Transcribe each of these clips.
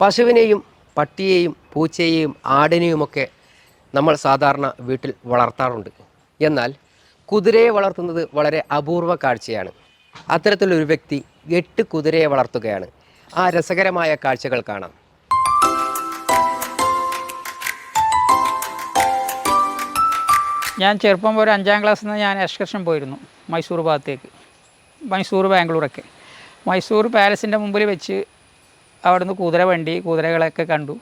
പശുവിനെയും പട്ടിയെയും പൂച്ചയെയും ആടിനെയുമൊക്കെ നമ്മൾ സാധാരണ വീട്ടിൽ വളർത്താറുണ്ട്. എന്നാൽ കുതിരയെ വളർത്തുന്നത് വളരെ അപൂർവ കാഴ്ചയാണ്. അത്തരത്തിലൊരു വ്യക്തി എട്ട് കുതിരയെ വളർത്തുകയാണ്. ആ രസകരമായ കാഴ്ചകൾ കാണാം. ഞാൻ ചെറുപ്പം ഒരു അഞ്ചാം ക്ലാസ്സിൽ നിന്ന് ഞാൻ എക്സ്കർഷൻ പോയിരുന്നു മൈസൂർ ഭാഗത്തേക്ക്. മൈസൂർ ബാംഗ്ലൂരൊക്കെ. മൈസൂർ പാലസിന്റെ മുമ്പിൽ വെച്ച് അവിടുന്ന് കുതിര വണ്ടി കുതിരകളൊക്കെ കണ്ടു.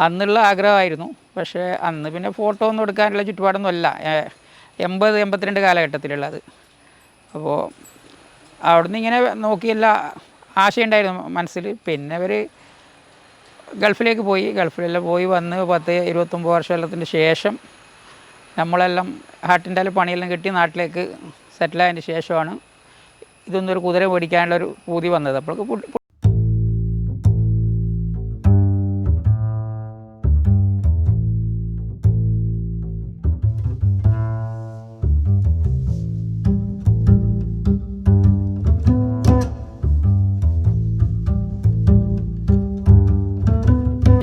അന്നുള്ള ആഗ്രഹമായിരുന്നു. പക്ഷേ അന്ന് പിന്നെ ഫോട്ടോ ഒന്നും എടുക്കാനുള്ള ചുറ്റുപാടൊന്നും അല്ല. എൺപത് എൺപത്തിരണ്ട് കാലഘട്ടത്തിലുള്ളത്. അപ്പോൾ അവിടുന്ന് ഇങ്ങനെ നോക്കിയല്ല ആശയുണ്ടായിരുന്നു മനസ്സിൽ. പിന്നെ അവർ ഗൾഫിലേക്ക് പോയി. ഗൾഫിലെല്ലാം പോയി വന്ന് പത്ത് ഇരുപത്തൊമ്പത് വർഷത്തിന്റെ ശേഷം നമ്മളെല്ലാം ഹാട്ടിന്റെ പണിയെല്ലാം കിട്ടി നാട്ടിലേക്ക് സെറ്റിലായതിന് ശേഷമാണ് ഇതൊന്നൊരു കുതിര മേടിക്കാനുള്ളൊരു പൂതി വന്നത്. അപ്പോഴൊക്കെ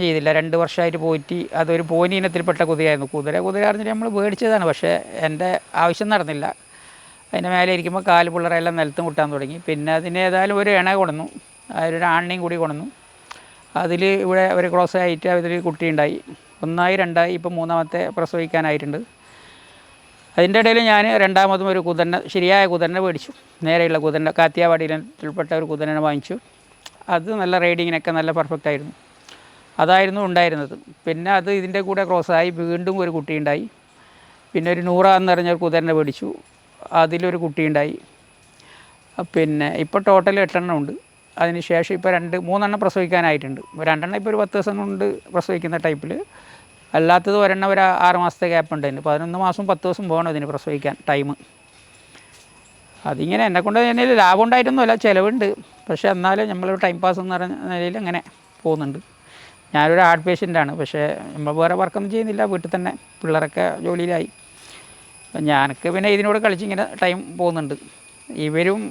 ചെയ്തില്ല. രണ്ട് വർഷമായിട്ട് പോയിട്ട് അതൊരു പോനി ഇനത്തിൽപ്പെട്ട കുതിരയായിരുന്നു കുതിര കുതിര അറിഞ്ഞിട്ട് നമ്മൾ മേടിച്ചതാണ് പക്ഷേ എന്റെ ആവശ്യം നടന്നില്ല. അതിന്റെ മേലെ ഇരിക്കുമ്പോൾ കാൽ പിള്ളറെല്ലാം നിലത്ത് മുട്ടാൻ തുടങ്ങി. പിന്നെ അതിന് ഏതായാലും ഒരു ഇണ കൊണന്നു അതിലൊരു ആണിനെയും കൂടി കൊണന്നു അതിൽ ഇവിടെ ഒരു ക്രോസ് ആയിട്ട് അതിൽ കുട്ടിയുണ്ടായി ഒന്നായി രണ്ടായി ഇപ്പം മൂന്നാമത്തെ പ്രസവിക്കാനായിട്ടുണ്ട്. അതിന്റെ ഇടയിൽ ഞാൻ രണ്ടാമതും ഒരു കുതിരനെ ശരിയായ കുതിരനെ മേടിച്ചു നേരെയുള്ള കുതിരനെ കാത്തിയാവാടിയിൽപ്പെട്ട ഒരു കുതിരനെ വാങ്ങിച്ചു. അത് നല്ല റൈഡിങ്ങിനൊക്കെ നല്ല പെർഫെക്റ്റ് ആയിരുന്നു അതായിരുന്നു ഉണ്ടായിരുന്നത്. പിന്നെ അത് ഇതിന്റെ കൂടെ ക്രോസ്സായി വീണ്ടും ഒരു കുട്ടിയുണ്ടായി പിന്നെ ഒരു നൂറ എന്ന് പറഞ്ഞ ഒരു കുതിരനെ പിടിച്ചു. അതിലൊരു കുട്ടിയുണ്ടായി പിന്നെ ഇപ്പോൾ ടോട്ടൽ എട്ടെണ്ണം ഉണ്ട്. അതിന് ശേഷം ഇപ്പോൾ രണ്ട് മൂന്നെണ്ണം പ്രസവിക്കാനായിട്ടുണ്ട്. രണ്ടെണ്ണം ഇപ്പോൾ ഒരു പത്ത് ദിവസം കൊണ്ട് പ്രസവിക്കുന്ന ടൈപ്പിൽ അല്ലാത്തത് ഒരെണ്ണം ഒരു ആറ് മാസത്തെ ഗ്യാപ്പ് ഉണ്ട് അതിന് പതിനൊന്ന് മാസം പത്ത് ദിവസം പോകണം ഇതിന് പ്രസവിക്കാൻ ടൈം അതിങ്ങനെ എന്നെ കൊണ്ട് തന്നെ ലാഭം ഉണ്ടായിട്ടൊന്നുമല്ല ചിലവുണ്ട്. പക്ഷേ എന്നാലും നമ്മൾ ടൈം പാസ് എന്ന് പറഞ്ഞ നിലയിൽ അങ്ങനെ പോകുന്നുണ്ട്. ഞാനൊരു ഹാർട്ട് പേഷ്യന്റാണ്. പക്ഷേ നമ്മൾ വേറെ വർക്കൊന്നും ചെയ്യുന്നില്ല. വീട്ടിൽ തന്നെ പിള്ളേരൊക്കെ ജോലിയിലായി. അപ്പം ഞാനൊക്കെ പിന്നെ ഇതിനോട് കളിച്ചിങ്ങനെ ടൈം പോകുന്നുണ്ട്. ഇവരും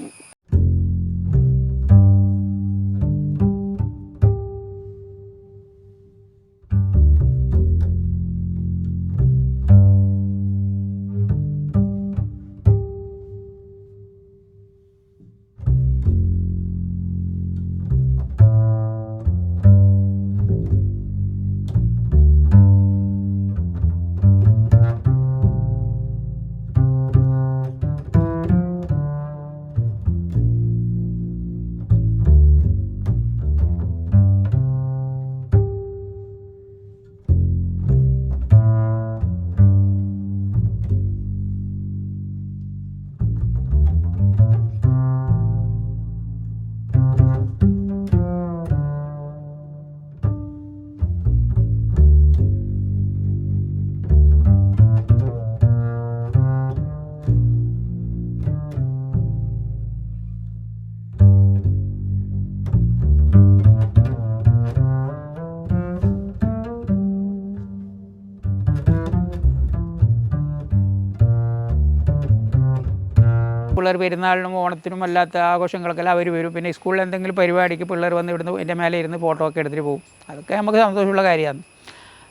പിള്ളേർ പെരുന്നാളിനും ഓണത്തിനും അല്ലാത്ത ആഘോഷങ്ങൾക്കെല്ലാം അവർ വരും. പിന്നെ സ്കൂളിൽ എന്തെങ്കിലും പരിപാടിക്ക് പിള്ളേർ വന്ന് ഇവിടുന്ന് എന്റെ മേലെ ഇരുന്ന് ഫോട്ടോ ഒക്കെ എടുത്തിട്ട് പോകും. അതൊക്കെ നമുക്ക് സന്തോഷമുള്ള കാര്യമാണ്.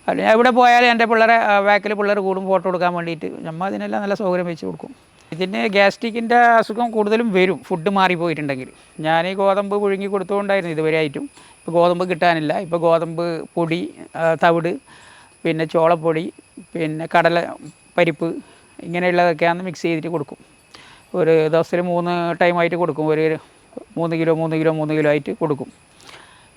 അല്ല ഞാൻ ഇവിടെ പോയാലും എന്റെ പിള്ളേരെ ബാക്കിൽ പിള്ളേർ കൂടും ഫോട്ടോ എടുക്കാൻ വേണ്ടിയിട്ട്. നമ്മൾ അതിനെല്ലാം നല്ല സൗകര്യം വെച്ച് കൊടുക്കും. ഇതിന് ഗ്യാസ്ട്രിക്കിന്റെ അസുഖം കൂടുതലും വരും ഫുഡ് മാറിപ്പോയിട്ടുണ്ടെങ്കിൽ ഞാൻ ഈ ഗോതമ്പ് പുഴുങ്ങി കൊടുത്തുകൊണ്ടായിരുന്നു ഇതുവരെ ആയിട്ടും ഇപ്പോൾ ഗോതമ്പ് കിട്ടാനില്ല. ഇപ്പോൾ ഗോതമ്പ് പൊടി തവിട് പിന്നെ ചോളപ്പൊടി പിന്നെ കടല പരിപ്പ് ഇങ്ങനെയുള്ളതൊക്കെയാണ് മിക്സ് ചെയ്തിട്ട് കൊടുക്കും. ഒരു ദിവസത്തിൽ മൂന്ന് ടൈമായിട്ട് കൊടുക്കും. ഒരു മൂന്ന് കിലോ മൂന്ന് കിലോ മൂന്ന് കിലോ ആയിട്ട് കൊടുക്കും.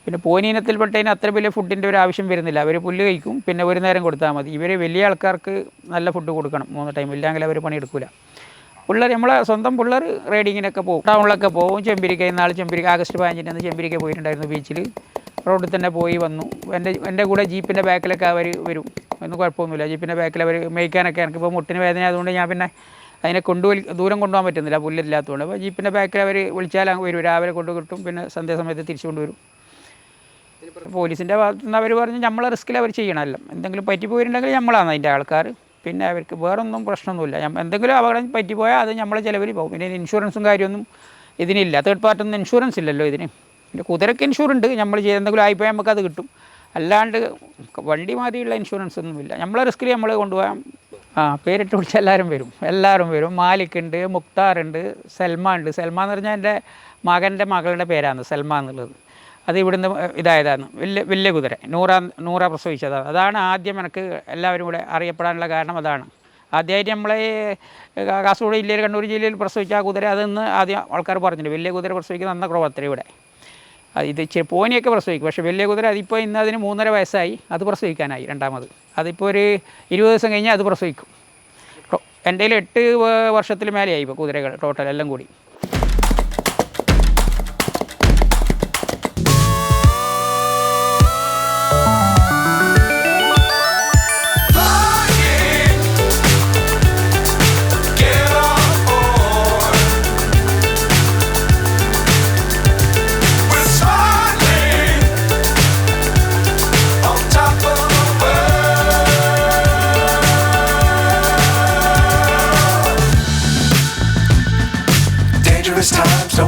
പിന്നെ പോനീനത്തിൽപ്പെട്ടതിന് അത്ര വലിയ ഫുഡിന്റെ ഒരു ആവശ്യം വരുന്നില്ല. അവർ പുല്ല് കഴിക്കും. പിന്നെ ഒരു നേരം കൊടുത്താൽ മതി. ഇവർ വലിയ ആൾക്കാർക്ക് നല്ല ഫുഡ് കൊടുക്കണം. മൂന്ന് ടൈം ഇല്ലെങ്കിൽ അവർ പണിയെടുക്കില്ല പിള്ളേർ നമ്മളെ സ്വന്തം പിള്ളേർ റൈഡിങ്ങിനൊക്കെ പോകും. ടൗണിലൊക്കെ പോകും. ചെമ്പിരിക്ക ഇന്നാൾ ചെമ്പിരിക്ക ആഗസ്റ്റ് പതിനഞ്ചിന്റെ അന്ന് ചെമ്പിരിക്ക പോയിട്ടുണ്ടായിരുന്നു ബീച്ചിൽ റോഡിൽ തന്നെ പോയി വന്നു. എന്റെ എന്റെ കൂടെ ജീപ്പിന്റെ ബാക്കിലൊക്കെ അവർ വരും. ഒന്നും കുഴപ്പമൊന്നുമില്ല. ജീപ്പിന്റെ ബാക്കിൽ അവർ മേയ്ക്കാനൊക്കെ എനിക്കിപ്പോൾ മുട്ടിന് വേദന ആയതുകൊണ്ട് ഞാൻ പിന്നെ അതിനെ കൊണ്ടുപോയി ദൂരം കൊണ്ടുപോകാൻ പറ്റുന്നില്ല പുല്ലില്ലാത്തതുകൊണ്ട്. അപ്പോൾ ജീപ്പിന്റെ ബാക്കിൽ അവർ വിളിച്ചാൽ വരും. രാവിലെ കൊണ്ട് കിട്ടും പിന്നെ സന്ധ്യാസമയത്ത് തിരിച്ചു കൊണ്ടുവരും. പോലീസിന്റെ ഭാഗത്തു നിന്ന് അവർ പറഞ്ഞ് നമ്മളെ റിസ്കിൽ അവർ ചെയ്യണമല്ലോ. എന്തെങ്കിലും പറ്റിപ്പോയിട്ടുണ്ടെങ്കിൽ നമ്മളാണ് അതിന്റെ ആൾക്കാർ പിന്നെ അവർക്ക് വേറൊന്നും പ്രശ്നമൊന്നുമില്ല. എന്തെങ്കിലും അപകടം പറ്റിപ്പോയാൽ അത് നമ്മളെ ചിലവിൽ പോകും. പിന്നെ ഇൻഷുറൻസും കാര്യമൊന്നും ഇതിനില്ല. തേർഡ് പാർട്ടി ഒന്നും ഇൻഷുറൻസ് ഇല്ലല്ലോ ഇതിന്. പിന്നെ കുതിരക്ക് ഇൻഷുറുണ്ട് നമ്മൾ ചെയ്ത് എന്തെങ്കിലും ആയിപ്പോയാൽ നമുക്ക് അത് കിട്ടും. അല്ലാണ്ട് വണ്ടി മാതിരിയുള്ള ഇൻഷുറൻസ് ഒന്നുമില്ല. നമ്മളെ റിസ്കിൽ നമ്മൾ കൊണ്ടുപോകാം ആ പേരിട്ട് വിളിച്ചാൽ എല്ലാവരും വരും. എല്ലാവരും വരും. മാലിക്കുണ്ട് മുക്താറുണ്ട് സൽമാൻ ഉണ്ട്. സൽമാൻ എന്ന് പറഞ്ഞാൽ എന്റെ മകന്റെ മകളുടെ പേരാണ് സൽമാൻ എന്നുള്ളത്. അത് ഇവിടുന്ന് ഇതായതാണ്. വലിയ വലിയ കുതിര. നൂറ നൂറ പ്രസവിച്ചതാണ്. അതാണ് ആദ്യം എനിക്ക് എല്ലാവരും കൂടെ അറിയപ്പെടാനുള്ള കാരണം അതാണ്. ആദ്യമായിട്ട് നമ്മളെ കാസർഗോഡ് ജില്ലയിൽ കണ്ണൂർ ജില്ലയിൽ പ്രസവിച്ച ആ കുതിര അതെന്ന് ആദ്യം ആൾക്കാർ പറഞ്ഞിട്ടുണ്ട്. വലിയ കുതിര പ്രസവിക്കുന്ന അന്ന കുറവത്ര ഇവിടെ ഇത് പോനിയൊക്കെ പ്രസവിക്കും. പക്ഷേ വലിയ കുതിര അതിപ്പോൾ ഇന്ന് അതിന് മൂന്നര വയസ്സായി. അത് പ്രസവിക്കാനായി രണ്ടാമത്. അതിപ്പോൾ ഒരു ഇരുപത് ദിവസം കഴിഞ്ഞാൽ അത് പ്രസവിക്കും. എന്റെ കയ്യിൽ എട്ട് വർഷത്തിൽ മേലെയായി ഇപ്പോൾ കുതിരകൾ ടോട്ടൽ എല്ലാം കൂടി.